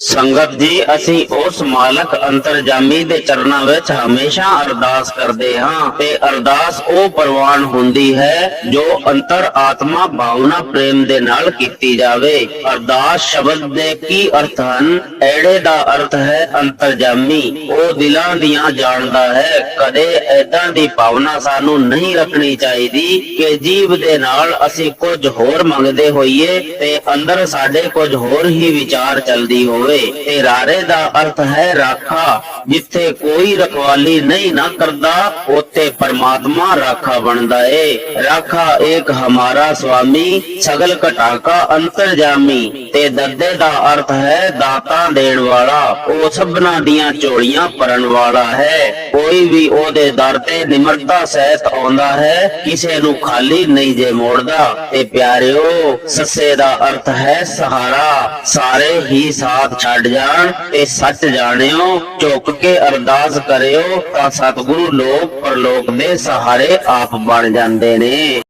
ਸੰਗਤ ਜੀ, ਅਸੀਂ ਉਸ ਮਾਲਕ ਅੰਤਰਜਾਮੀ ਦੇ ਚਰਨਾਂ ਵਿੱਚ ਹਮੇਸ਼ਾ ਅਰਦਾਸ ਕਰਦੇ ਹਾਂ ਤੇ ਅਰਦਾਸ ਉਹ ਪ੍ਰਵਾਨ ਹੁੰਦੀ ਹੈ ਜੋ ਅੰਤਰ ਆਤਮਾ ਭਾਵਨਾ ਪ੍ਰੇਮ ਦੇ ਨਾਲ ਕੀਤੀ ਜਾਵੇ। ਅਰਦਾਸ ਸ਼ਬਦ ਦੇ ਕੀ ਅਰਥ ਹਨ? ਐੜੇ ਦਾ ਅਰਥ ਹੈ ਅੰਤਰਜਾਮੀ। ਉਹ ਦਿਲਾਂ ਦੀਆਂ ਜਾਣਦਾ ਹੈ। ਕਦੇ ਐਦਾਂ ਦੀ ਭਾਵਨਾ ਸਾਨੂੰ ਨਹੀਂ ਰੱਖਣੀ ਚਾਹੀਦੀ ਕਿ ਜੀਵ ਦੇ ਨਾਲ ਅਸੀਂ ਕੁਝ ਹੋਰ ਮੰਗਦੇ ਹੋਈਏ ਤੇ ਅੰਦਰ ਸਾਡੇ ਕੁਝ ਹੋਰ ਹੀ ਵਿਚਾਰ ਚੱਲਦੀ ਹੋਵੇ। ਤੇ ਰਾਰੇ ਦਾ ਅਰਥ ਹੈ ਰਾਖਾ, ਜਿੱਥੇ ਕੋਈ ਰਖਵਾਲੀ ਨਹੀਂ ਨਾ ਕਰਦਾ, ਉੱਥੇ ਪਰਮਾਤਮਾ ਰਾਖਾ ਬਣਦਾ ਏ। ਰਾਖਾ ਏਕ ਹਮਾਰਾ ਸੁਆਮੀ ਸਗਲ ਘਟਾਕਾ ਅੰਤਰਜਾਮੀ। ਤੇ ਦੱਦੇ ਦਾ ਅਰਥ ਹੈ ਦਾਤਾ ਦੇਣ ਵਾਲਾ। ਉਹ ਸਭਨਾ ਦੀਆਂ ਝੋਲੀਆਂ ਭਰਨ ਵਾਲਾ ਹੈ। ਕੋਈ ਵੀ ਉਹਦੇ ਦਰ ਤੇ ਨਿਮਰਤਾ ਸਹਿਤ ਆਉਂਦਾ ਹੈ, ਕਿਸੇ ਨੂੰ ਖਾਲੀ ਨਹੀਂ ਜੇ ਮੋੜਦਾ। ਤੇ ਪਿਆਰਿਓ, ਸੱਸੇ ਦਾ ਅਰਥ ਹੈ ਸਹਾਰਾ। ਸਾਰੇ ਹੀ ਸਾਥ ਛੱਡ ਜਾਣ ਤੇ ਸੱਚ ਜਾਣਿਓ, ਝੁੱਕ ਕੇ ਅਰਦਾਸ ਕਰਿਓ ਤਾਂ ਸਤਿਗੁਰੂ ਲੋਕ ਪਰਲੋਕ ਦੇ ਸਹਾਰੇ ਆਪ ਬਣ ਜਾਂਦੇ ਨੇ।